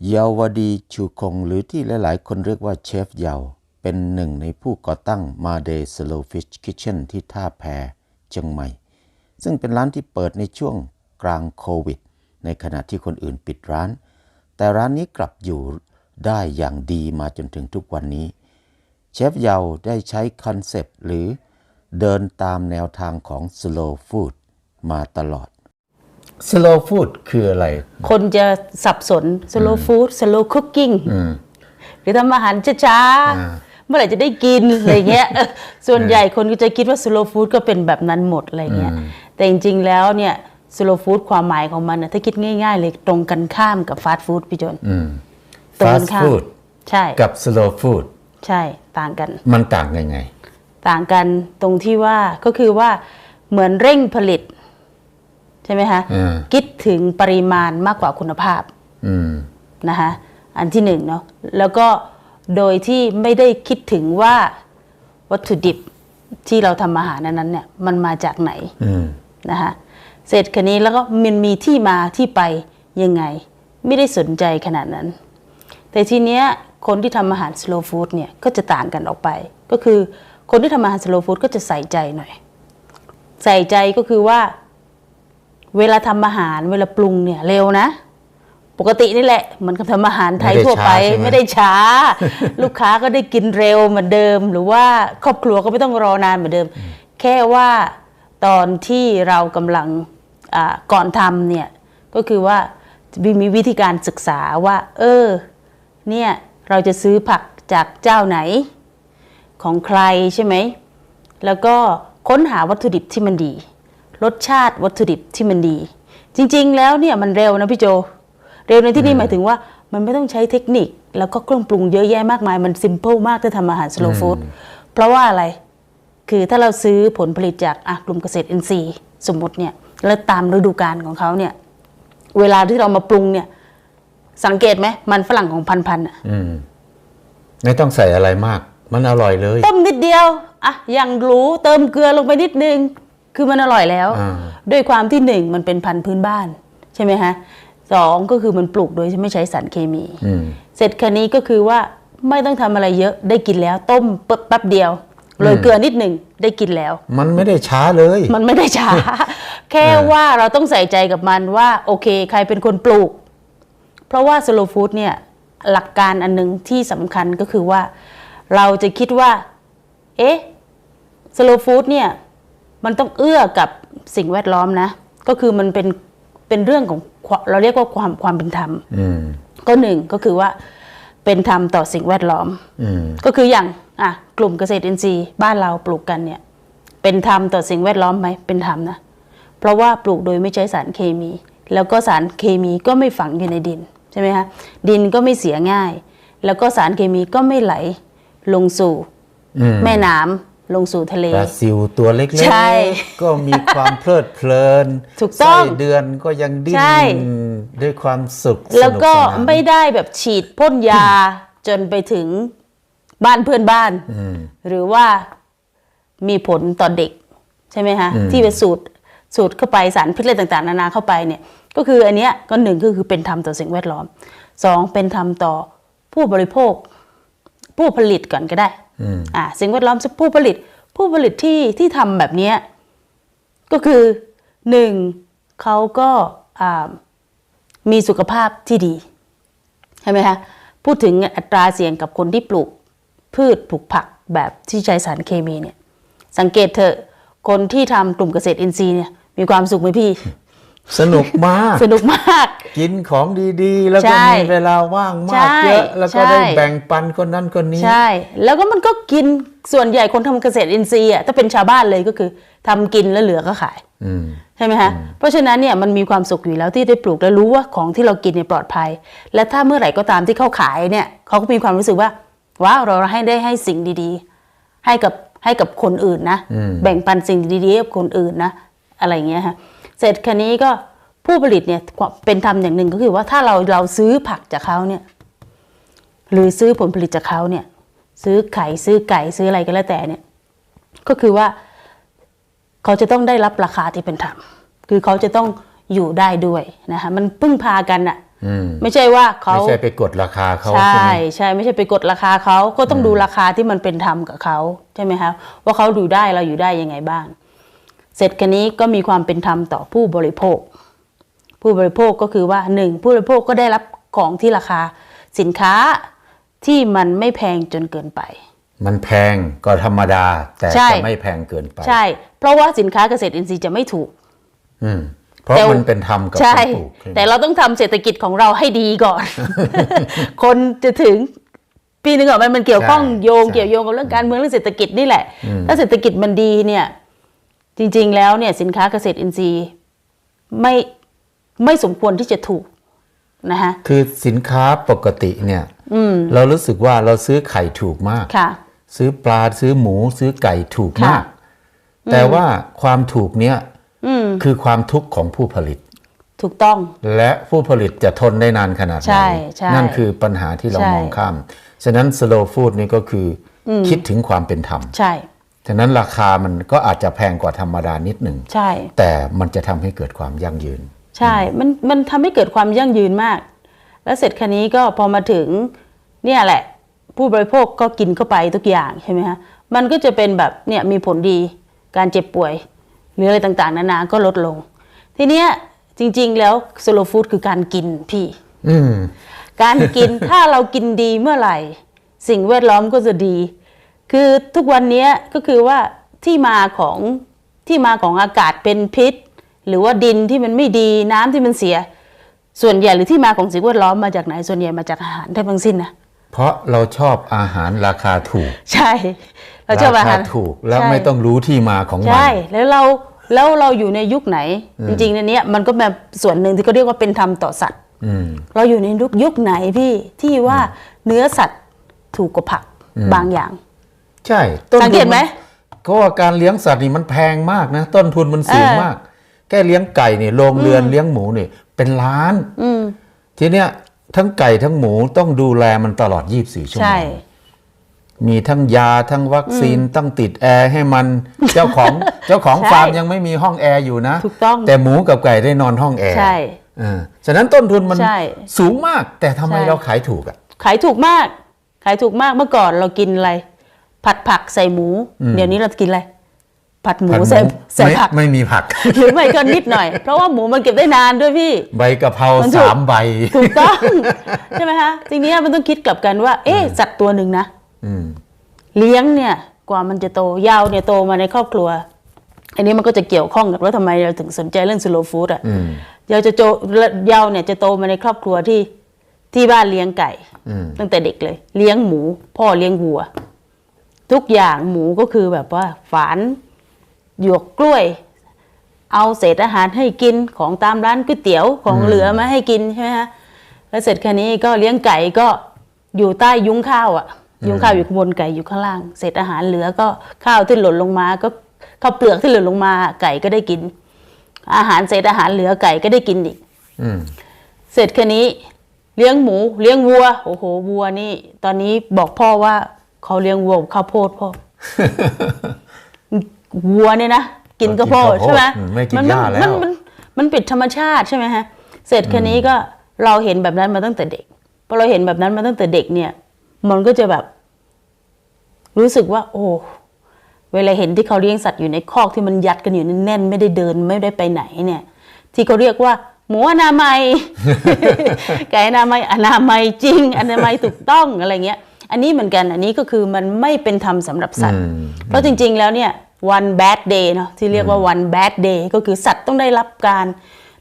เยาวดีชูคงหรือที่หลาย ๆ คนเรียกว่าเชฟเยาวเป็นหนึ่งในผู้ก่อตั้งมาเดย์สโลฟิชคิ t เช่นที่ท่าแพเชียงใหม่ ซึ่งเป็นร้านที่เปิดในช่วงกลางโควิด ในขณะที่คนอื่นปิดร้าน แต่ร้านนี้กลับอยู่ได้อย่างดีมาจนถึงทุกวันนี้ เชฟเยาได้ใช้คอนเซปต์หรือเดินตามแนวทางของ slow food มาตลอด slow food คืออะไร คนจะสับสน slow food slow cooking หรือทำอาหารช้าๆเมื่อไหร่จะได้กินอะไรเงี้ยเออส่วนใหญ่คนก็จะคิดว่า slow food ก็เป็นแบบนั้นหมดอะไรเงี้ยแต่จริงๆแล้วเนี่ย slow food ความหมายของมันนะถ้าคิดง่าย ๆ เลยตรงกันข้ามกับ fast food พี่จนตรงกัน fast ข้าม food ใช่กับ slow food ใช่ต่างกัน มันต่างยังไง ต่างกันตรงที่ว่าก็คือว่าเหมือนเร่งผลิต ใช่ไหมคะอืมคิดถึงปริมาณมากกว่าคุณภาพอืมนะคะอันที่หนึ่งเนาะแล้วก็โดยที่ไม่ได้คิดถึงว่าวัตถุดิบที่เราทำอาหารนั้นๆเนี่ยมันมาจากไหนอืมนะคะเสร็จคันนี้แล้วก็มันมีที่มาที่ไปยังไง ไม่ได้สนใจขนาดนั้น แต่ทีเนี้ยคนที่ทำอาหาร slow food เนี่ยก็จะต่างกันออกไป ก็คือคนที่ทำอาหาร slow food ก็จะใส่ใจหน่อย ใส่ใจก็คือว่า เวลาทำอาหารเวลาปรุงเนี่ยเร็วนะ ปกตินี่แหละเหมือนกับทำอาหารไทยไม่ได้ทั่วไปช้าใช่ไหมไม่ได้ช้า ลูกค้าก็ได้กินเร็วเหมือนเดิม หรือว่าครอบครัวก็ไม่ต้องรอนานเหมือนเดิม แค่ว่าตอนที่เรากำลังอ่าก่อนทำเนี่ยก็คือว่ามีมีวิธีการศึกษาว่า เออเนี่ยเราจะซื้อผักจากเจ้าไหน ของใครใช่ไหม แล้วก็ค้นหาวัตถุดิบที่มันดี รสชาติวัตถุดิบที่มันดี จริง ๆ แล้วเนี่ยมันเร็วนะพี่โจ เร็วในที่นี้หมายถึงว่ามันไม่ต้องใช้เทคนิค แล้วก็เครื่องปรุงเยอะแยะมากมายมันซิมเ l ิลมากถ้าทำอาหารสโลว์ฟู้ดเพราะว่าอะไรคือถ้าเราซื้อผลผลิตจากอะกลุ่มเกษตรอินทรีย์สมมติเนี่ยแล้วตามฤดูกาลของเขาเนี่ยเวลาที่เรามาปรุงเนี่ย สังเกตไหมมันฝรั่งของพันพันๆอะอืมไม่ต้องใส่อะไรมาก มันอร่อยเลย ต้มนิดเดียว อะ อย่างรู้เติมเกลือลงไปนิดนึง คือมันอร่อยแล้วอ่าด้วยความที่หนึ่งมันเป็นพันธุ์พื้นบ้านใช่ไหมฮะสองก็คือมันปลูกโดยไม่ใช้สารเคมีอืมเสร็จคันนี้ก็คือว่าไม่ต้องทำอะไรเยอะได้กินแล้ว ต้มปึ๊บแป๊บเดียวโรยเกลือนิดหนึ่งได้กินแล้ว มันไม่ได้ช้าเลย มันไม่ได้ช้า แค่ว่าเราต้องใส่ใจกับมันว่า โอเค ใครเป็นคนปลูก เพราะว่าสโลฟู้ดเนี่ยหลักการอันหนึงที่สำคัญก็คือว่า เราจะคิดว่า เอ๊ะสโลฟู้ดเนี่ย มันต้องเอื้อกับสิ่งแวดล้อมนะ ก็คือมันเป็นเป็นเรื่องของความเราเรียกว่าความความเป็นธรรมอืมก็หนึ่งก็คือว่าเป็นธรรมต่อสิ่งแวดล้อมอืมก็คืออย่างอะกลุ่มเกษตรอินทรีย์บ้านเราปลูกกันเนี่ย เป็นธรรมต่อสิ่งแวดล้อมไหมเป็นธรรมนะเพราะว่าปลูกโดยไม่ใช้สารเคมี แล้วก็สารเคมีก็ไม่ฝังอยู่ในดินใช่ไหมคะดินก็ไม่เสียง่าย แล้วก็สารเคมีก็ไม่ไหลลงสู่อืมแม่น้ำ ลงสู่ทะเล ปลาซิวตัวเล็กใช่ๆก็มีความเพลิดเพลินถูกต้องไส้เดือนก็ยังดิ้นใช่ ด้วยความสุขแล้วก็สนุสนานไม่ได้แบบฉีดพ่นยาจนไปถึงบ้านเพื่อนบ้าน อืม หรือว่ามีผลต่อเด็กใช่ไหมคะอืม ที่ไปสูดสูดเข้าไปสารพิษอะไรต่างๆ นานาเข้าไปเนี่ย ก็คืออันเนี้ยก็หนึ่งก็คือเป็นธรรมต่อสิ่งแวดล้อมสองเป็นธรรมต่อผู้บริโภค ผู้ผลิตก่อนก็ได้ อ่าสิ่งแวดล้อมผู้ผลิตผู้ผลิตที่ที่ทำแบบนี้ก็คือหนึ่งเขาก็มีสุขภาพที่ดีใช่ไหมคะพูดถึงอัตราเสี่ยงกับคนที่ปลูกพืชปลูกผักแบบที่ใช้สารเคมีเนี่ย สังเกตเถอะคนที่ทำกลุ่มเกษตรอินทรีย์เนี่ยมีความสุขไหมพี่ สนุกมาก สนุกมาก กินของดีๆ แล้วใช่ก็มีเวลาว่างใช่มากเยอะ แล้วก็ใช่ได้แบ่งปันคนนั้นคนนี้ ใช่ แล้วก็มันก็กินส่วนใหญ่คนทำเกษตรอินทรีย์อะถ้าเป็นชาวบ้านเลยก็คือทำกินแล้วเหลือก็ขายอืมใช่ไหมคะเพราะฉะนั้นเนี่ยมันมีความสุขอยู่แล้วที่ได้ปลูกและรู้ว่าของที่เรากินเนี่ยปลอดภัย และถ้าเมื่อไหร่ก็ตามที่เขาขายเนี่ยเขาก็มีความรู้สึกว่าว้าวเราให้ได้ให้สิ่งดีๆ ให้กับให้กับคนอื่นนะอืมแบ่งปันสิ่งดีๆให้กับคนอื่นนะ อะไรอย่างเงี้ยฮะ เสร็จคันนี้ก็ผู้ผลิตเนี่ยเป็นธรรมอย่างหนึ่งก็คือว่าถ้าเราเราซื้อผักจากเขาเนี่ยหรือซื้อผลผลิตจากเขาเนี่ยซื้อไข่ซื้อไก่ซื้ออะไรก็แล้วแต่เนี่ยก็คือว่าเขาจะต้องได้รับราคาที่เป็นธรรมคือเขาจะต้องอยู่ได้ด้วยนะคะมันพึ่งพากันอะอืมไม่ใช่ว่าเขาไม่ใช่ไปกดราคาเขาใช่ใช่ไหมใช่ไม่ใช่ไปกดราคาเขาก็ต้องดูราคาที่มันเป็นธรรมกับเขาใช่ไหมคะว่าเขาดูได้เราอยู่ได้ยังไงบ้าง เสร็จคันนี้ก็มีความเป็นธรรมต่อผู้บริโภค ผู้บริโภคก็คือว่าหนึ่งผู้บริโภคก็ได้รับของที่ราคาสินค้าที่มันไม่แพงจนเกินไป มันแพงก็ธรรมดา แต่ใช่จะไม่แพงเกินไป ใช่ เพราะว่าสินค้าเกษตรอินทรีย์จะไม่ถูก อืมเพราะแต่มันเป็นธรรมกับใช่คนปลูกใช่ไหมแต่เราต้องทำเศรษฐกิจของเราให้ดีก่อน คนจะถึงปีหนึ่งอะมันมันเกี่ยวข้องโยงเกี่ยวโยงกับเรื่องการเมืองเรื่องเศรษฐกิจนี่แหละ ถ้าเศรษฐกิจมันดีเนี่ย จริงๆ แล้วเนี่ยสินค้าเกษตรอินทรีย์ไม่ไม่สมควรที่จะถูกนะคะคือสินค้าปกติเนี่ยอืมเรารู้สึกว่าเราซื้อไข่ถูกมากค่ะซื้อปลาซื้อหมูซื้อไก่ถูกค่ะมาก แต่ว่าความถูกเนี้ยอืมคือความทุกข์ของผู้ผลิต ถูกต้อง และผู้ผลิตจะทนได้นานขนาดไหนใช่ใช่นั่นคือปัญหาที่เราใช่มองข้าม ฉะนั้น slow food นี่ก็คืออคิดถึงความเป็นธรรมใช่ ฉะนั้นราคามันก็อาจจะแพงกว่าธรรมดานิดหนึ่งใช่ แต่มันจะทำให้เกิดความยั่งยืน ใช่ มันมันทำให้เกิดความยั่งยืนมาก แล้วเสร็จคันนี้ก็พอมาถึงเนี่ยแหละ ผู้บริโภคก็กินเข้าไปทุกอย่างใช่ไหมฮะมันก็จะเป็นแบบเนี่ยมีผลดีการเจ็บป่วย หรืออะไรต่างๆ นานาก็ลดลง ทีเนี้ยจริง ๆ แล้วสโลฟู้ดคือการกินพี่อืมการกินถ้าเรากินดีเมื่อไหร่ สิ่งแวดล้อมก็จะดี คือทุกวันเนี้ยก็คือว่าที่มาของที่มาของอากาศเป็นพิษ หรือว่าดินที่มันไม่ดีน้ำที่มันเสีย ส่วนใหญ่หรือที่มาของสิ่งแวดล้อมมาจากไหนส่วนใหญ่มาจากอาหารแทบทั้งสิ้นนะเพราะเราชอบอาหารราคาถูก ใช่ เราชอบอาหารถูกแล้วใช่ไม่ต้องรู้ที่มาของมันใช่แล้วเราแล้วเราอยู่ในยุคไหน จริงๆในเนี้ยมันก็แบบส่วนหนึ่งที่เขาเรียกว่าเป็นธรรมต่อสัตว์อืมเราอยู่ในยุคยุคไหนพี่ที่ว่าเนื้อสัตว์ถูกกว่าผักบางอย่าง ใช่สังเกตไหมก็ว่าการเลี้ยงสัตว์นี่มันแพงมากนะ ต้นทุนมันสูงเออมาก แค่เลี้ยงไก่เนี่ยโรงเรือนเลี้ยงหมูเนี่ยเป็นล้านอืมทีเนี้ยทั้งไก่ทั้งหมูต้องดูแลมันตลอด 24 ชั่วโมใช่งมีทั้งยาทั้งวัคซีนต้องติดแอร์ให้มันเจ้าของเจ้าของใช่ฟาร์มยังไม่มีห้องแอร์อยู่นะถูกต้องแต่หมูกับไก่ได้นอนห้องแอร์ใช่เออฉะนั้นต้นทุนมันใช่สูงมาก แต่ทำไมใช่เราขายถูกอะขายถูกมาก ขายถูกมากเมื่อก่อนเรากินอะไร ผัดผักใส่หมู เดี๋ยวนี้เรากินอะไรผัดหมูผัดใส่ใส่ไม่ผักไม่มีผัก หรือไม่ก็นิดหน่อย เพราะว่าหมูมันเก็บได้นานด้วยพี่ ใบกะเพรามันถูกสามใบถูกต้องใช่ไหมคะทีนี้มันต้องคิดกลับกันว่า เอ๊ะสัตว์ตัวหนึ่งนะอืมเลี้ยงเนี่ยกว่ามันจะโตยาวเนี่ยโตมาในครอบครัว อันนี้มันก็จะเกี่ยวข้องกับว่าทำไมเราถึงสนใจเรื่องสโลฟู้ดอะอืมยาวจะโตยาวเนี่ยจะโตมาในครอบครัวที่ที่บ้านเลี้ยงไก่อืมตั้งแต่เด็กเลย เลี้ยงหมู พ่อเลี้ยงวัว ทุกอย่างหมูก็คือแบบว่าฝานหยวกกล้วย เอาเศษอาหารให้กินของตามร้านก๋วยเตี๋ยวของเหลือมาให้กินใช่ไหมฮะแล้วเสร็จแค่นี้ก็เลี้ยงไก่ก็อยู่ใต้ยุ้งข้าวอะ ยุ้งข้าวอยู่ข้างบนไก่อยู่ข้างล่างเศษอาหารเหลือก็ข้าวที่หล่นลงมาก็ข้าวเปลือกที่หล่นลงมาไก่ก็ได้กิน อาหารเศษอาหารเหลือไก่ก็ได้กินอีกอืมเสร็จแค่นี้เลี้ยงหมู เลี้ยงวัว โอ้โหวัวนี่ ตอนนี้บอกพ่อว่า เขาเลี้ยงวัวกับข้าวโพดพ่อวัวเนี่ยนะกินข้าวโพดกินข้าวโพดใช่ไหมอืมไม่กินมัหญ้าแล้วมันมันมันปิดธรรมชาติใช่ไหมฮะเสร็จแค่นี้ก็เราเห็นแบบนั้นมาตั้งแต่เด็กพอเราเห็นแบบนั้นมาตั้งแต่เด็กเนี่ย มันก็จะแบบ รู้สึกว่า โอ้เวลาเห็นที่เขาเลี้ยงสัตว์อยู่ในคอกที่มันยัดกันอยู่แน่นๆไม่ได้เดินไม่ได้ไปไหนเนี่ย ที่เขาเรียกว่าหมูอนามัยไก่อนามัยอนามัยจริง อนามัยถูกต้องอะไรเงี้ย อันนี้เหมือนกันอันนี้ก็คือมันไม่เป็นธรรมสำหรับสัตว์อืมเพราะจริง ๆ แล้วเนี่ย one bad day เนาะที่เรียกว่า one bad day ก็คือสัตว์ต้องได้รับการ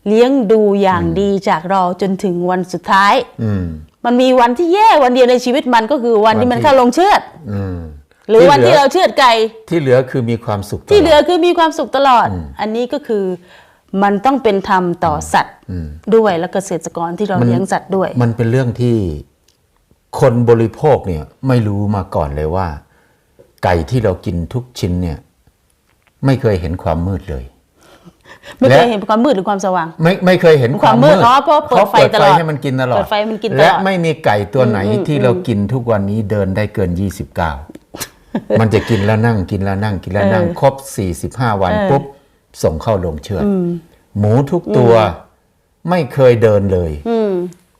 เลี้ยงดูอย่างดีจากเราจนถึงวันสุดท้ายอืมมันมีวันที่แย่วันเดียวในชีวิตมันก็คือวันที่มันเข้าลงเชือดอืมหรือวันที่หลืเราเชือดไก่ที่เหลือคือมีความสุข ที่ตเหลลืออดคือมีความสุขตลอด อันนี้ก็คือมันต้องเป็นธรรมต่อสัตว์ด้วยและเกษตรกรที่เราเลี้ยงสัตว์ด้วย มันเป็นเรื่องที่ คนบริโภคเนี่ยไม่รู้มาก่อนเลยว่า ไก่ที่เรากินทุกชิ้นเนี่ย ไม่เคยเห็นความมืดเลย ไม่เคยและเห็นความมืดหรือความสว่าง ไม่ไม่เคยเห็นความความมืมืดดอ๋อเพราะเปิดไฟเขาเปิดตไฟลอดให้มันกินตลอดเปิดไฟมันกินตลอดและไม่มีไก่ตัวไหนที่เรากินทุกวันนี้เดินได้เกิน29มันจะกินแล้วนั่งกินแล้วนั่งกินแล้วนั่งครบ45วันปุ๊บส่งเข้าโรงเชือดหมูทุกตัวไม่เคยเดินเลยอืม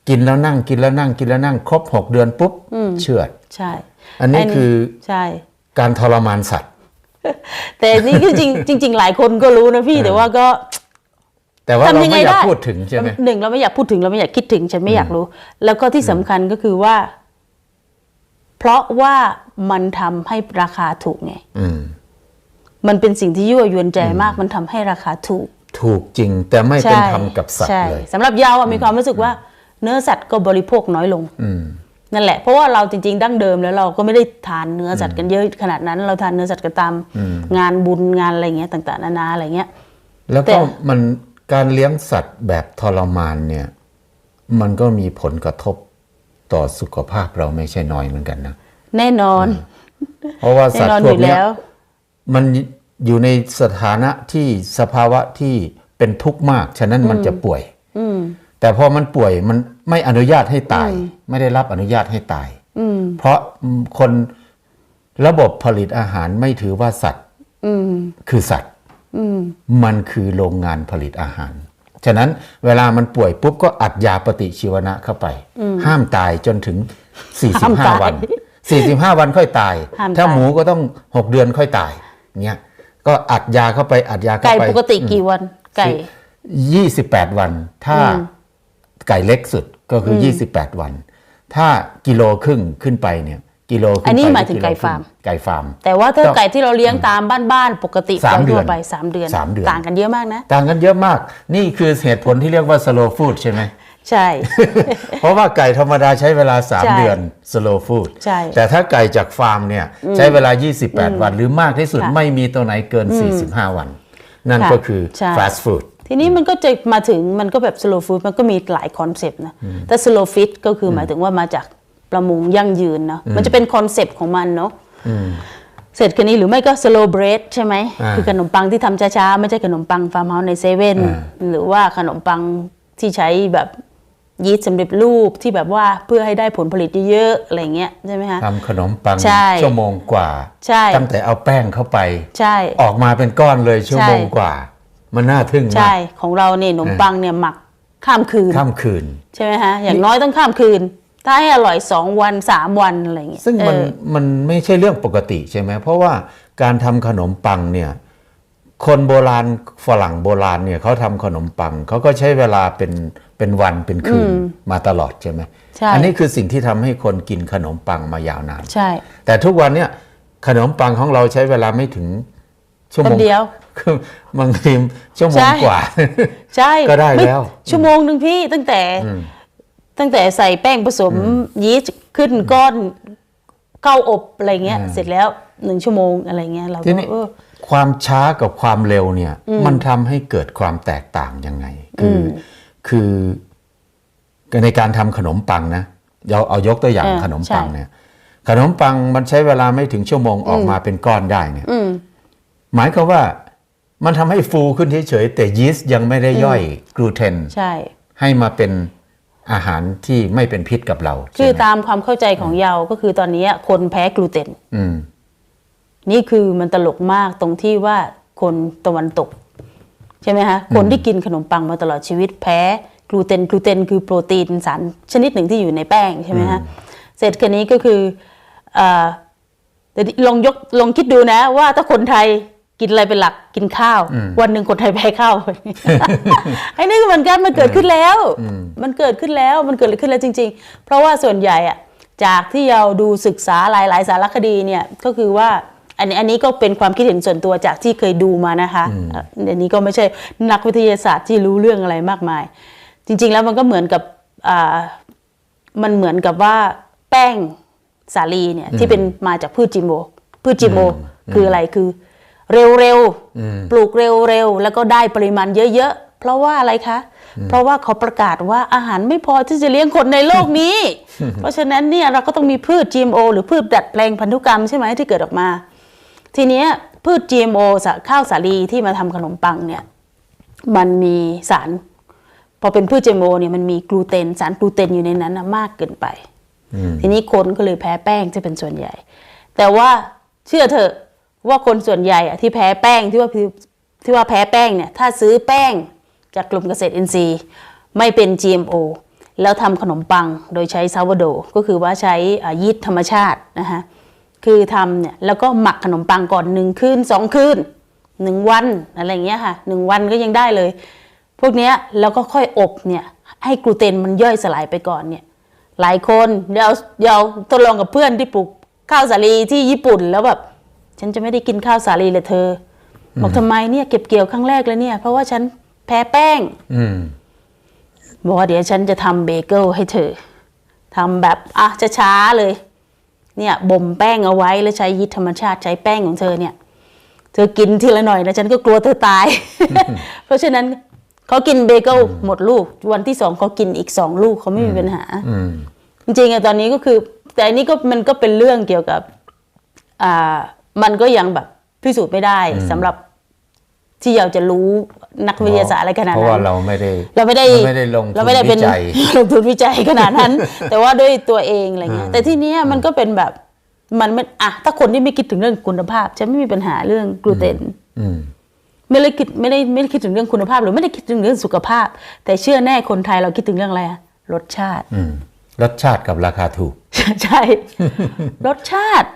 กินแล้วนั่งกินแล้วนั่งกินแล้วนั่ง ครบหกเดือนปุ๊บเชือดใช่ อันนี้คือใช่ การทรมานสัตว์ แต่นี่คือจริงจริง ๆ หลายคนก็รู้นะพี่แต่ว่าก็ แต่ว่าเราทำยังไงไม่อยากได้พูดถึงใช่ไหมหนึ่งเราไม่อยากพูดถึงเราไม่อยากคิดถึงฉันไม่อยากรู้ แล้วก็ที่สำคัญก็คือว่า เพราะว่ามันทำให้ราคาถูกไงอืมมันเป็นสิ่งที่ยั่วยวนใจมาก มันทำให้ราคาถูก ถูกจริงแต่ไม่เป็นธรรมกับสัตใช่ว์เลยสำหรับยาวอะมีความรู้สึกว่า เนื้อสัตว์ก็บริโภคน้อยลงอืมนั่นแหละเพราะว่าเราจริงๆ ดั้งเดิมแล้วเราก็ไม่ได้ทานเนื้อสัตว์กันเยอะขนาดนั้น เราทานเนื้อสัตว์กันตามงานบุญงานอะไรเงี้ยต่างๆนานาอะไรเงี้ย แล้วแต่ก็มันการเลี้ยงสัตว์แบบทรมานเนี่ย มันก็มีผลกระทบต่อสุขภาพเราไม่ใช่น้อยเหมือนกันนะแน่นอน เพราะว่าแน่สัตนอนว์อพวกยู่เนี้ยแล้วมันอยู่ในสถานะที่สภาวะที่เป็นทุกข์มาก ฉะนั้นมันจะป่วย อืม แต่พอมันป่วยมันไม่อนุญาตให้ตาย ไม่ได้รับอนุญาตให้ตายอืมเพราะคนระบบผลิตอาหารไม่ถือว่าสัตว์อืมคือสัตว์อืมมันคือโรงงานผลิตอาหาร ฉะนั้นเวลามันป่วยปุ๊บก็อัดยาปฏิชีวนะเข้าไป ห้ามตายจนถึงห้ามตาย45 วัน 45 วันค่อยตายห้ามถ้าตายหมูก็ต้อง 6 เดือนค่อยตายเงี้ยก็อัดยาเข้าไปอัดยาเข้าไก่ไปปกติกี่วันไก่ 28 วัน ถ้า ไก่เล็กสุดก็คืออ28 วัน ถ้ากิโลครึ่งขึ้นไปเนี่ยกิโลขึ้นไปอันนี้หมายถึงไก่โลครึ่ฟาร์มไก่ฟาร์ม แต่ว่าถ้าก็ไก่ที่เราเลี้ยงตามบ้านๆปกติสามปล่ยเดืทั่อวนไปสามเดือนสามเดือน ต่างกันเยอะมากนะ ต่างกันเยอะมาก นี่คือเหตุผลที่เรียกว่า slow food ใช่ไหมใช่ เพราะว่าไก่ธรรมดาใช้เวลาใช่3เดือน slow food ใช่แต่ถ้าไก่จากฟาร์มเนี่ยใช้เวลา 28 วันหรือมากที่สุดค่ะไม่มีตัวไหนเกิน 45 วัน นั่นค่ะก็คือใช่ fast food ทีนี้มันก็จะมาถึงมันก็แบบ slow food มันก็มีหลายคอนเซปต์นะแต่ slow fit ก็คือหมายถึงว่ามาจากประมงยั่งยืนเนาะมันจะเป็นคอนเซปต์ของมันเนาะเสร็จคันนี้หรือไม่ก็ slow bread ใช่ไหมอ่าคือขนมปังที่ทำช้าๆ ไม่ใช่ขนมปังฟาร์มเฮาส์ในเซเว่นอ่าหรือว่าขนมปังที่ใช้แบบยีสต์สำเร็จรูปที่แบบว่าเพื่อให้ได้ผลผลิตเยอะๆอะไรเงี้ยใช่ไหมคะทำขนมปังใช่ชั่วโมงกว่าใช่ตั้งแต่เอาแป้งเข้าไปใช่ออกมาเป็นก้อนเลยชั่วโมงใช่กว่า มันน่าทึ่งมาใช่กของเราเนี่ยขนมปังเนี่ยหมักข้ามคืนข้ามคืน ใช่ไหมฮะอย่างน้อยต้องข้ามคืน ถ้าให้อร่อยสองวันสามวันอะไรอย่างเงี้ยซึ่งมันเออมันไม่ใช่เรื่องปกติใช่ไหมเพราะว่าการทำขนมปังเนี่ยคนโบราณฝรั่งโบราณเนี่ยเขาทำขนมปังเขาก็ใช้เวลาเป็นเป็นวันเป็นคืนมาตลอดใช่ไหมใช่อันี้คือสิ่งที่ทำให้คนกินขนมปังมายาวนานใช่ แต่ทุกวันเนี่ยขนมปังของเราใช้เวลาไม่ถึงชั่วโมแป๊งบเดียว คือบางทีชั่วโมงใช่กว่า ใช่ก็ได้ม่แล้ว ชั่วโมงหนึ่งพี่ตั้งแต่ตั้งแต่ใส่แป้งผสมยีสต์ขึ้นก้อนเข้าอบอะไรเงี้ย เสร็จแล้วหนึ่งชั่วโมงอะไรเงี้ยเราทีก็นี้เออความช้ากับความเร็วเนี่ย มันทำให้เกิดความแตกต่างยังไง คืออคือในการทำขนมปังนะเราเอายกตัวอย่างเออขนมปังใช่เนี่ย ขนมปังมันใช้เวลาไม่ถึงชั่วโมงออกมาเป็นก้อนได้เนี่ยอืมหมายความว่า มันทำให้ฟูขึ้นเฉยๆแต่ยีสต์ยังไม่ได้ย่อยกลูเตนใช่ ให้มาเป็นอาหารที่ไม่เป็นพิษกับเรา คือใช่ไหมตามความเข้าใจของเยาก็คือตอนนี้คนแพ้กลูเตนอืมนี่คือมันตลกมากตรงที่ว่าคนตะวันตก ใช่ไหมคะคนที่กินขนมปังมาตลอดชีวิตแพ้กลูเตนกลูเตนคือโปรตีนสารชนิดหนึ่งที่อยู่ในแป้งใช่ไหมคะเสร็จคันนี้ก็คือเอ่อแต่ลองยกลองคิดดูนะว่าถ้าคนไทย กินอะไรเป็นหลักกินข้าว วันหนึ่งคนไทยแพ้ข้าวไอ้นี่ก็เหมือนกันมันเกิดขึ้นแล้ว มันเกิดขึ้นแล้วมันเกิดขึ้นแล้วจริง ๆ เพราะว่าส่วนใหญ่อะจากที่เราดูศึกษาหลายๆ สารคดีเนี่ยก็คือว่าอันนี้อันนี้ก็เป็นความคิดเห็นส่วนตัวจากที่เคยดูมานะคะเอ่ออันนี้ก็ไม่ใช่นักวิทยาศาสตร์ที่รู้เรื่องอะไรมากมาย จริง ๆ แล้วมันก็เหมือนกับอ่ามันเหมือนกับว่าแป้งสาลีเนี่ยที่เป็นมาจากพืชจิโมพืชจิโมคืออะไรคือ เร็วๆ ปลูกเร็วๆ แล้วก็ได้ปริมาณเยอะๆ เพราะว่าอะไรคะ เพราะว่าเขาประกาศว่าอาหารไม่พอที่จะเลี้ยงคนในโลกนี้ เพราะฉะนั้นเนี่ยเราก็ต้องมีพืช GMO หรือพืชดัดแปลงพันธุกรรมใช่ไหมที่เกิดออกมา ทีเนี้ยพืช GMO สะข้าวสาลีที่มาทำขนมปังเนี่ยมันมีสารพอเป็นพืช GMO เนี่ยมันมีกลูเตนสารกลูเตนอยู่ในนั้นนะมากเกินไป ทีนี้คนก็เลยแพ้แป้งจะเป็นส่วนใหญ่ แต่ว่าเชื่อเถอะ ว่าคนส่วนใหญ่อะที่แพ้แป้งที่ว่าที่ว่าแพ้แป้งเนี่ยถ้าซื้อแป้งจากกลุ่มเกษตรอินทรีย์ไม่เป็น GMO แล้วทำขนมปังโดยใช้ซาวโดก็คือว่าใช้ยีสต์ธรรมชาตินะคะคือทำเนี่ยแล้วก็หมักขนมปังก่อนหนึ่งคืนสองคืนหนึ่งวันอะไรอย่างเงี้ยค่ะหนึ่งวันก็ยังได้เลย พวกเนี้ยแล้วก็ค่อยอบเนี่ยให้กลูเตนมันย่อยสลายไปก่อนเนี่ยหลายคนเดี๋ยวเดี๋ยวทดลองกับเพื่อนที่ปลูกข้าวสาลีที่ญี่ปุ่นแล้วแบบ ฉันจะไม่ได้กินข้าวสาลีเลยเธอ บอกทำไมเนี่ยเก็บเกี่ยวครั้งแรกเลยเนี่ย เพราะว่าฉันแพ้แป้งอืมบอกว่าเดี๋ยวฉันจะทำเบเกิลให้เธอทำแบบอะจะช้าๆเลย เนี่ยบ่มแป้งเอาไว้แล้วใช้ยีสต์ธรรมชาติใช้แป้งของเธอเนี่ย เธอกินทีละหน่อยนะฉันก็กลัวเธอตาย เพราะฉะนั้นเขากินเบเกิลหมดลูก วันที่สองเขากินอีกสองลูกเขาไม่มีปัญหาอืมจริงๆอะตอนนี้ก็คือ แต่อันนี้ก็มันก็เป็นเรื่องเกี่ยวกับ อ่า มันก็ยังแบบพิสูจน์ไม่ได้สำหรับที่เราจะรู้นักวิทยาศาสตร์อะไรขนาดเพราะนั้ว่านเราไม่ได้เราไม่ได้เราไม่ได้ลงทุนเราไม่ได้เป็นวิจัยลงทุนวิจัยขนาดนั้น แต่ว่าด้วยตัวเองอะไรเงี้ยแต่ที่เนี้ยมันก็เป็นแบบมันไม่อะถ้าคนที่ไม่คิดถึงเรื่องคุณภาพจะไม่มีปัญหาเรื่องกลูเตนอืมไม่ได้คิดไม่ได้ไม่ได้คิดถึงเรื่องคุณภาพ หรือไม่ได้คิดถึงเรื่องสุขภาพ แต่เชื่อแน่คนไทยเราคิดถึงเรื่องอะไรอะรสชาติอืมรสชาติกับราคาถูก ใช่รสชาติ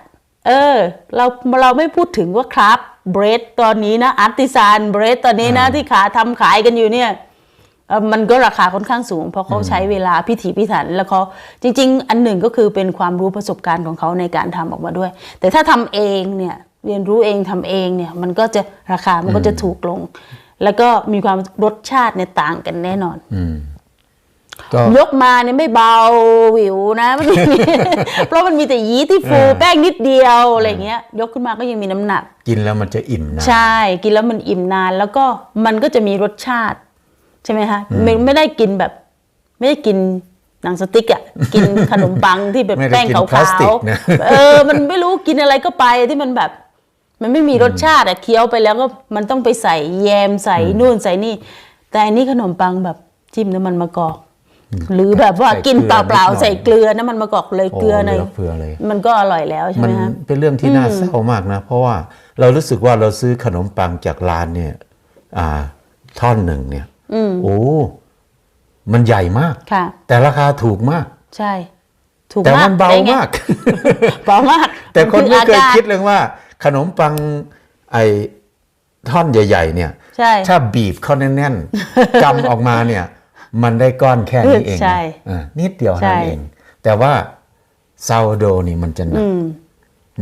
เออเราเราไม่พูดถึงว่าครับเบรดตอนนี้นะอาร์ติซานเบรดตอนนี้นะอ่าที่ขาทำขายกันอยู่เนี่ยเอ่อมันก็ราคาค่อนข้างสูง เพราะเขาใช้เวลาพิถีพิถัน แล้วเขาจริง ๆ อันหนึ่งก็คือเป็นความรู้ประสบการณ์ของเขาในการทำออกมาด้วย แต่ถ้าทำเองเนี่ยเรียนรู้เองทำเองเนี่ยมันก็จะราคามันก็จะถูกลง แล้วก็มีความรสชาติเนี่ยต่างกันแน่นอน อืมก็ ยกมาเนี่ยไม่เบาหวิวนะมันมีเพราะมันมีแต่ยีสต์ที่ฟูแป้งนิดเดียวอะไรเงี้ย ยกขึ้นมาก็ยังมีน้ำหนัก กินแล้วมันจะอิ่มนะใช่กินแล้วมันอิ่มนาน แล้วก็มันก็จะมีรสชาติ ใช่ไหมคะไม่ไม่ได้กินแบบ ไม่ได้กินหนังสติ๊กอะกินขนมปังที่แบบไม่ได้แป้งกินขาวพลาสติกนะๆเออ มันไม่รู้กินอะไรก็ไปที่มันแบบ มันไม่มีรสชาติอะเคี้ยวไปแล้วก็มันต้องไปใส่แยมใส่นู่นใส่นี่ แต่อันนี้ขนมปังแบบจิ้มน้ำมันมะกอก หรือแบบว่าใส่กินเปเกลือล่านิดหน่อยๆใส่เกลือน้ำมันมะกอกเลยโอ้เกลือในเหลือเฟือเลยมันก็อร่อยแล้วใช่มัไหนมคะเป็นเรื่องที่น่าเศร้ามากนะ เพราะว่าเรารู้สึกว่าเราซื้อขนมปังจากร้านเนี่ยอ่าท่อนหนึ่งเนี่ยโอ้มันใหญ่มากค่ะแต่ราคาถูกมาก ใช่ถูกแต่มากมันเบาได้ไงมากเบามาก แต่คนไม่เคยอากาศคิดเลยว่า ขนมปังไอ้ท่อนใหญ่ ๆ เนี่ยใช่ถ้าบีบเขาแน่นๆกำออกมาเนี่ย มันได้ก้อนแค่นี้เองนะใช่อ่านิดเดียวใช่เท่านั้นเอง แต่ว่าซาวโดนี่มันจะหนัก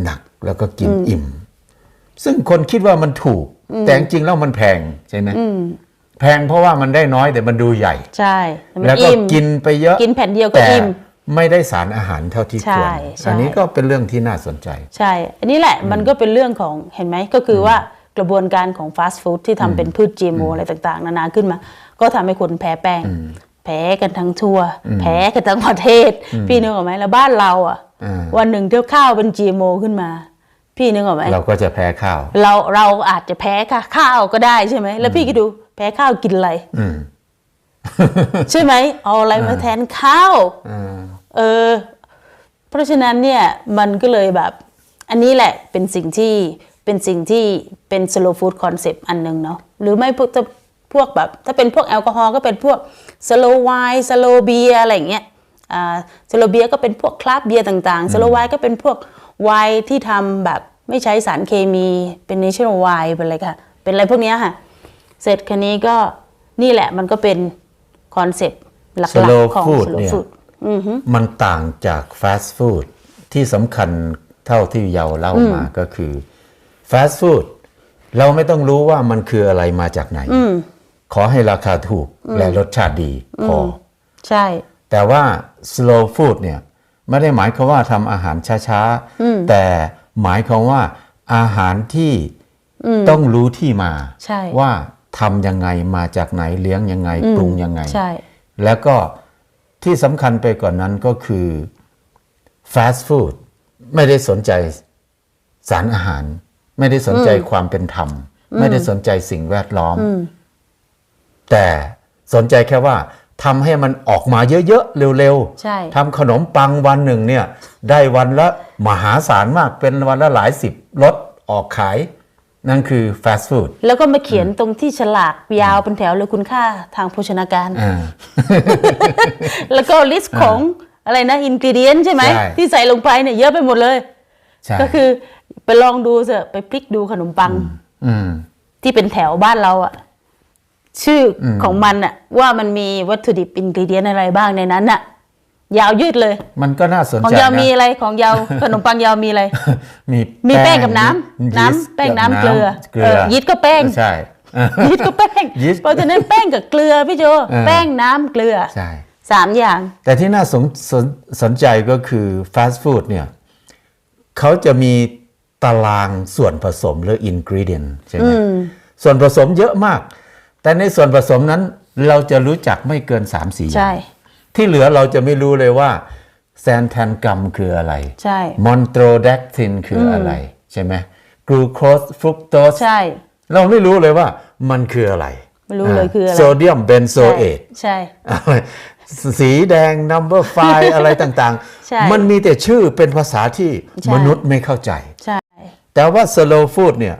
หนักแล้วก็กินอิ่ม ซึ่งคนคิดว่ามันถูก แต่จริงๆแล้วมันแพงใช่ไหมแพงเพราะว่ามันได้น้อยแต่มันดูใหญ่ ใช่มันแล้วก็อิ่มกินไปเยอะกินแผ่นเดียวก็แต่อิ่มไม่ได้สารอาหารเท่าที่ใช่ควรใช่อันนี้ก็เป็นเรื่องที่น่าสนใจ ใช่ อันนี้แหละมันก็เป็นเรื่องของเห็นไหมก็คือว่ากระบวนการของฟาสต์ฟู้ดที่ทำเป็นพืช GMO อะไรต่าง ๆ นานาขึ้นมา ก็ทำให้คนแพ้แป้ง แพ้กันทั้งทั่ว แพ้กันทั้งประเทศ พี่นึกออกไหมแล้วบ้านเราอะอ่าวันหนึ่งเที่ยวข้าวเป็น GMO ขึ้นมา พี่นึกออกไหมเราก็จะแพ้ข้าว เราเราอาจจะแพ้ค่ะข้าวก็ได้ใช่ไหมแล้วพี่ก็ดูแพ้ข้าวกินอะไรอืมใช่ไหมเอาอะไรมาแทนข้าวอ่าเออ เพราะฉะนั้นเนี่ยมันก็เลยแบบ อันนี้แหละเป็นสิ่งที่เป็นสิ่งที่เป็น slow food concept อันหนึ่งเนาะหรือไม่พวกถ้า พวกแบบถ้าเป็นพวกแอลกอฮอล์ก็เป็นพวก slow wine slow beer อะไรอย่างเงี้ยอ่า slow beer ก็เป็นพวกคราฟต์เบียร์ต่างๆ slow wine ก็เป็นพวกไวน์ที่ทำแบบไม่ใช้สารเคมีเป็น natural wine เป็นอะไรค่ะ เป็นอะไรพวกเนี้ยค่ะ เสร็จคันนี้ก็นี่แหละมันก็เป็นคอนเซปต์หลัก slow ๆของ food slow เนี่ย food มันต่างจากฟาสต์ฟู้ดที่สำคัญเท่าที่เยาเล่ามาก็คือฟาสต์ฟู้ดเราไม่ต้องรู้ว่ามันคืออะไรมาจากไหน ขอให้ราคาถูกและรสชาติดีพออใช่ แต่ว่า slow food เนี่ยไม่ได้หมายความว่าทำอาหารช้าๆ แต่หมายความว่าอาหารที่ต้องรู้ที่มาใช่ว่าทำยังไงมาจากไหนเลี้ยงยังไง ปรุงยังไงใช่แล้วก็ที่สำคัญไปกว่านนั้นก็คือ fast food ไม่ได้สนใจสารอาหาร ไม่ได้สนใจความเป็นธรรม ไม่ได้สนใจสิ่งแวดล้อม แต่สนใจแค่ว่าทำให้มันออกมาเยอะๆเร็วใช่ทำขนมปังวันหนึ่งเนี่ยได้วันละมหาศาลมากเป็นวันละหลายสิบรถออกขาย นั่นคือฟาสต์ฟู้ดแล้วก็มาเขียนตรงที่ฉลากยาวเป็นแถวเลยคุณค่าทางโภชนาการ อ่า แล้วก็ลิสต์ของอะไรนะอินกิเดียนใช่ไหม ใช่ ที่ใส่ลงไปเนี่ยเยอะไปหมดเลย ใช่ก็คือไปลองดูเถอะไปพลิกดูขนมปังอืม ที่เป็นแถวบ้านเราอะ ชื่ออของมันอะว่ามันมีวัตถุดิบอินกิเดียนอะไรบ้างในนั้นอะยาวยืดเลย มันก็น่าสนของใจยาวนะมีอะไรของยาวขนมปังยาวมีอะไร มีมีแป้งกับน้ำมีน้ำยีสต์แป้งกับน้ำเกลือเกลืเอออยีสต์ก็แป้งใช่อ่ายีสต์ก็แป้งยีสต์เพราะฉะนั้นแป้งกับเกลือพี่โจเออแป้งน้ำเกลือใช่สามอย่าง แต่ที่น่าสนสนสนใจก็คือฟาสต์ฟู้ดเนี่ยเขาจะมีตารางส่วนผสมหรืออินกริเดียนใช่ไหมส่วนผสมเยอะมาก แต่ในส่วนผสมนั้นเราจะรู้จักไม่เกิน3 4อย่าใช่งที่เหลือเราจะไม่รู้เลยว่าแซนแทนกัมคืออะไรใช่มอนโตรแดกทินคืออะไรใช่ไหมกลูโคสฟรุกโตสใช่ เราไม่รู้เลยว่ามันคืออะไรไม่รู้เลยคืออะไรโซเดียมเบนโซเอตใช่อะไรสีแดง number five อะไรต่างใช่ๆมันมีแต่ชื่อเป็นภาษาที่ใช่มนุษย์ไม่เข้าใจ ใช่ แต่ว่า slow food เนี่ย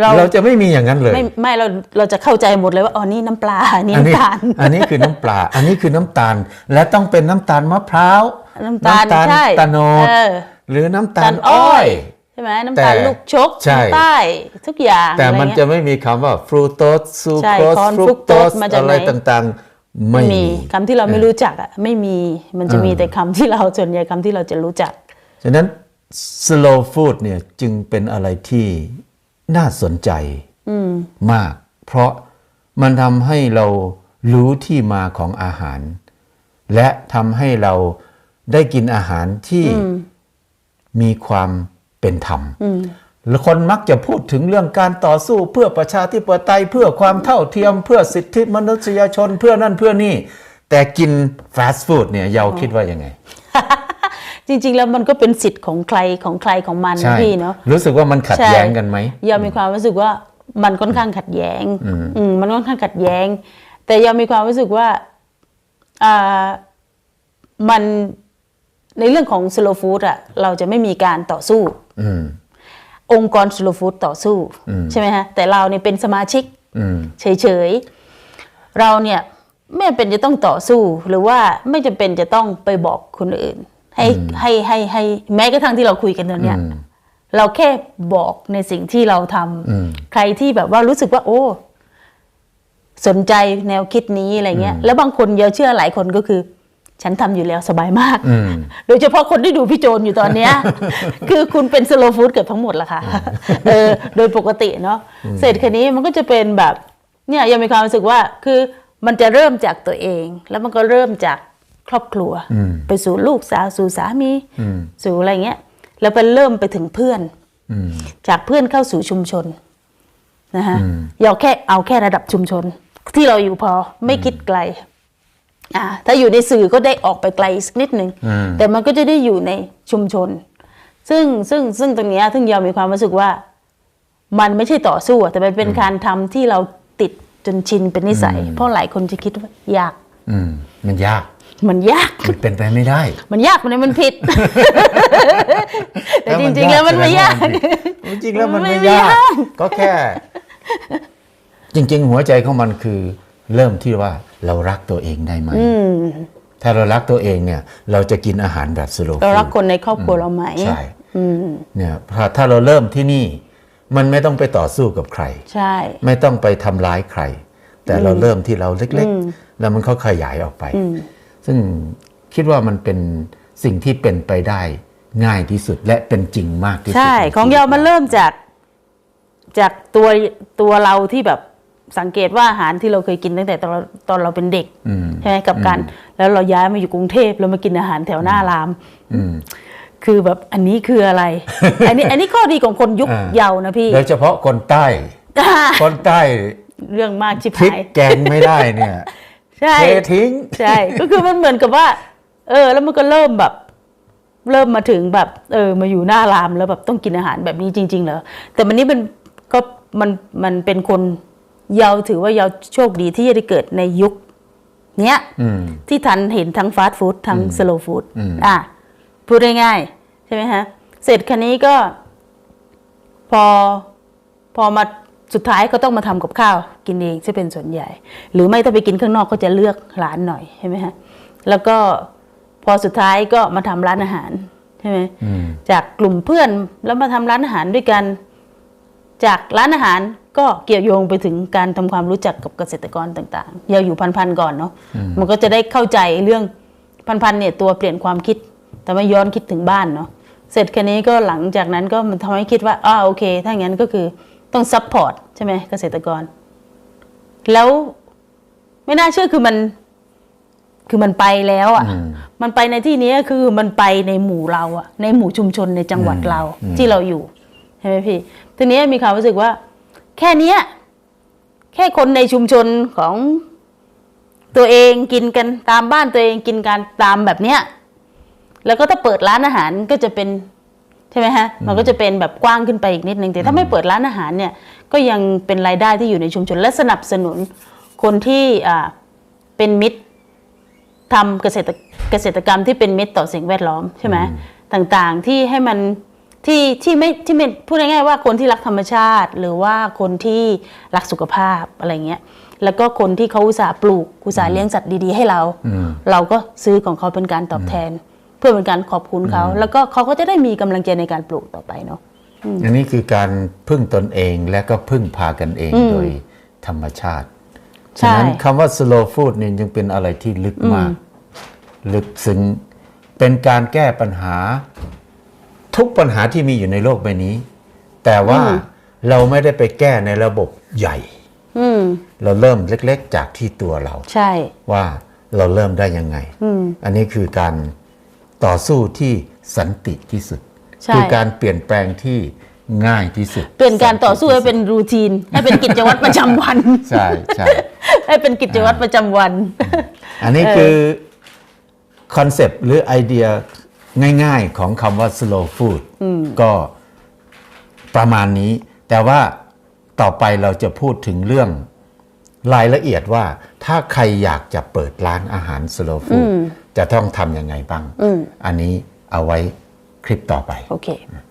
เราเราจะไม่มีอย่างนั้นเลย ไม่ไม่เราเราจะเข้าใจหมดเลยว่าอ๋อนี่น้ำปลาอันนี่อันี้น้ำตาลอันนี้คือน้ำปลา อันนี้คือน้ำตาล และต้องเป็นน้ำตาลมะพร้าวน้ำตาลใช่ตาโนดเออหรือน้ำตาตาลลอ้อ้ออยยใช่ไหมน้ำตาลแต่ลูกชกใช่น้ำใต้ทุกอย่าง แต่มันอไรจะเงี้ยไม่มีคำว่าฟรุโตสซูใช่โคสคอนฟรุกโต fructose สมาจากอะไรไหนต่างๆ ไม่ไม่มีมีคำที่เราไม่รู้จักอะไม่มีมันจะมีแต่คำที่เราส่วนใหญ่คำที่เราจะรู้จัก ฉะนั้น slow food เนี่ยจึงเป็นอะไรที่ น่าสนใจมาก เพราะมันทำให้เรารู้ที่มาของอาหาร และทำให้เราได้กินอาหารที่มีความเป็นธรรมแล้วคนมักจะพูดถึงเรื่องการต่อสู้เพื่อประชาธิปไตยเพื่อความเท่าเทียม เพื่อสิทธิมนุษยชนเพื่อนั่นเพื่อนี่ แต่กินฟาสต์ฟู้ดเนี่ยเยาคิดว่ายังไง จริง ๆ แล้วมันก็เป็นสิทธิ์ของใครของใครของมันใช่นะพี่เนาะรู้สึกว่ามันขัดใช่แย้งกันไหมยามีความรู้สึกว่ามันค่อนข้างขัดแย้งอืมมันค่อนข้างขัดแย้ง แต่ยามีความรู้สึกว่าอ่ามันในเรื่องของ slow food อะเราจะไม่มีการต่อสู้อืมองค์กร slow food ต่อสู้ใช่ไหมฮะแต่เราเนี่ยเป็นสมาชิกอืมเฉยๆเราเนี่ยไม่จำเป็นจะต้องต่อสู้หรือว่าไม่จำเป็นจะต้องไปบอกคนอื่น ให้ให้ให้ให้แม้กระทั่งที่เราคุยกันตอนเนี้ยเราแค่บอกในสิ่งที่เราทำใครที่แบบว่ารู้สึกว่า โอ้ สนใจแนวคิดนี้อะไรเงี้ย แล้วบางคนเยอะเชื่อหลายคนก็คือ ฉันทำอยู่แล้วสบายมาก โดยเฉพาะคนที่ดูพี่โจนอยู่ตอนเนี้ย คือคุณเป็นสโลฟู้ดเกือบทั้งหมดละค่ะเออโดยปกติเนาะเสร็จคันนี้มันก็จะเป็นแบบ เนี่ยยังมีความรู้สึกว่าคือมันจะเริ่มจากตัวเอง แล้วมันก็เริ่มจาก ครอบครัว ไปสู่ลูกสาวสู่สามีสู่อะไรเงี้ย แล้วไปเริ่มไปถึงเพื่อนจากเพื่อนเข้าสู่ชุมชนนะฮะเราแค่เอาแค่ระดับชุมชน ที่เราอยู่พอไม่คิดไกลอ่าถ้าอยู่ในสื่อก็ได้ออกไปไกลสักนิดหนึ่งแต่มันก็จะได้อยู่ในชุมชน ซึ่งซึ่งซึ่งตรงเนี้ยซึ่งยามีความรู้สึกว่า มันไม่ใช่ต่อสู้อะแต่มันเป็นการทำที่เราติดจนชินเป็นนิสัย เพราะหลายคนจะคิดว่ายาก อืมมันยาก มันยากมันเป็นไปไม่ได้ มันยากมันมันผิด แต่จริงๆถ้าแล้วมันไม่ยากแสดงว่มันผิดจริงๆแล้วมันมันไม่ไม่ยากยาก ก็แค่ จริง ๆ หัวใจของมันคือ เริ่มที่ว่าเรารักตัวเองได้ไหมถ้าเรารักตัวเองเนี่ย เราจะกินอาหารแบบสโลเรารักคนในครอบครัวเราไหมใช่เนี่ยถ้าถ้าเราเริ่มที่นี่ มันไม่ต้องไปต่อสู้กับใคร ใช่ ไม่ต้องไปทำร้ายใคร แต่เราเริ่มที่เราเล็ก ๆ แล้วมันเขาขยายออกไป ซึ่งคิดว่ามันเป็นสิ่งที่เป็นไปได้ง่ายที่สุดและเป็นจริงมากที่สุด ใช่ในของชีวิตเยามันเริ่มจากจากตัวตัวเราที่แบบสังเกตว่าอาหารที่เราเคยกินตั้งแต่ตอนเราตอนเราเป็นเด็กใช่ไหมกับการแล้วเราย้ายมาอยู่กรุงเทพเรามากินอาหารแถวหน้ารามคือแบบอันนี้คืออะไร อันนี้อันนี้ข้อดีของคนยุคอ่าเยาว์นะพี่โดยเฉพาะคนใต้ คนใต้เรื่องมากชิบพริกหายแกงไม่ได้เนี่ย ใช่เททิ้ง ใช่ ก็คือมันเหมือนกับว่า เออ แล้วมันก็เริ่มแบบ เริ่มมาถึงแบบ เออ มาอยู่หน้ารามแล้วแบบต้องกินอาหารแบบนี้จริง ๆ เหรอ แต่มันนี่มันก็มันมันเป็นคนเยาว์ถือว่าเยาว์โชคดีที่จะได้เกิดในยุค เนี้ยอืมที่ทันเห็นทั้งฟาสต์ฟู้ดทั้งสโลว์ฟู้ดอะพูดง่ายๆใช่ไหมฮะ เสร็จคันนี้ก็ พอพอมา สุดท้ายก็ต้องมาทำกับข้าวกินเองจะเป็นส่วนใหญ่ หรือไม่ถ้าไปกินข้างนอกก็จะเลือกร้านหน่อยใช่ไหมฮะแล้วก็พอสุดท้ายก็มาทำร้านอาหารใช่ไหมอืมจากกลุ่มเพื่อนแล้วมาทำร้านอาหารด้วยกัน จากร้านอาหารก็เกี่ยวโยงไปถึงการทำความรู้จักกับเกษตรกรต่างๆอย่าอยู่พันๆก่อนเนาะมันก็จะได้เข้าใจเรื่องพันๆเนี่ยตัวเปลี่ยนความคิด แต่ไม่ย้อนคิดถึงบ้านเนาะเสร็จคันนี้ก็หลังจากนั้นก็มันทำให้คิดว่าอ้าโอเค ถ้าอย่างนั้นก็คือ ต้องซัพพอร์ตใช่ไหมเกษตรกร แล้วไม่น่าเชื่อคือมันคือมันไปแล้วอะอืมมันไปในที่นี้คือมันไปในหมู่เราอะในหมู่ชุมชนในจังหวัดเราที่เราอยู่ใช่ไหมพี่ทีนี้มีความรู้สึกว่า แค่เนี้ย แค่คนในชุมชนของตัวเองกินกันตามบ้านตัวเองกินกันตามแบบเนี้ย แล้วก็ถ้าเปิดร้านอาหารก็จะเป็น ใช่ไหมฮะมันก็จะเป็นแบบกว้างขึ้นไปอีกนิดนึงแต่ถ้าไม่เปิดร้านอาหารเนี่ยก็ยังเป็นรายได้ที่อยู่ในชุมชนและสนับสนุนคนที่อ่าเป็นมิตรทำเกษตรเกษตรกรรมที่เป็นมิตรต่อสิ่งแวดล้อมใช่ไหมต่างๆที่ให้มันที่ที่ไม่ที่ไม่พูดง่ายๆว่าคนที่รักธรรมชาติ หรือว่าคนที่รักสุขภาพอะไรเงี้ยแล้วก็คนที่เขาอุตส่าห์ปลูกอุตส่าห์เลี้ยงสัตว์ดีๆ ให้เราอืมเราก็ซื้อของเขาเป็นการตอบแทน เพื่อเป็นการขอบคุณเขา แล้วก็เขาก็จะได้มีกำลังใจในการปลูกต่อไปเนาะอันนี้คือการพึ่งตนเองและก็พึ่งพากันเองอืมโดยธรรมชาติใช่ฉะนั้นคำว่า slow food นี่ยังเป็นอะไรที่ลึกมาก ลึกซึ้งเป็นการแก้ปัญหา ทุกปัญหาที่มีอยู่ในโลกใบนี้ แต่ว่าเราไม่ได้ไปแก้ในระบบใหญ่อืมเราเริ่มเล็ก ๆ จากที่ตัวเรา ใช่ว่าเราเริ่มได้ยังไงอืมอันนี้คือการ ต่อสู้ที่สันติที่สุดใช่คือการเปลี่ยนแปลงที่ง่ายที่สุด เปลี่ยนการต่อสู้ให้เป็นรูทีน ให้เป็นกิจวัตรประจำวัน ใช่ใช่ให้เป็นกิจวัตรประจำวัน อันนี้คือคอนเซปต์หรือไอเดียง่ายๆของคำว่า slow food ก็ประมาณนี้ แต่ว่าต่อไปเราจะพูดถึงเรื่องรายละเอียดว่าถ้าใครอยากจะเปิดร้านอาหาร slow food จะต้องทำยังไงบ้างอืมอันนี้เอาไว้คลิปต่อไป โอเคค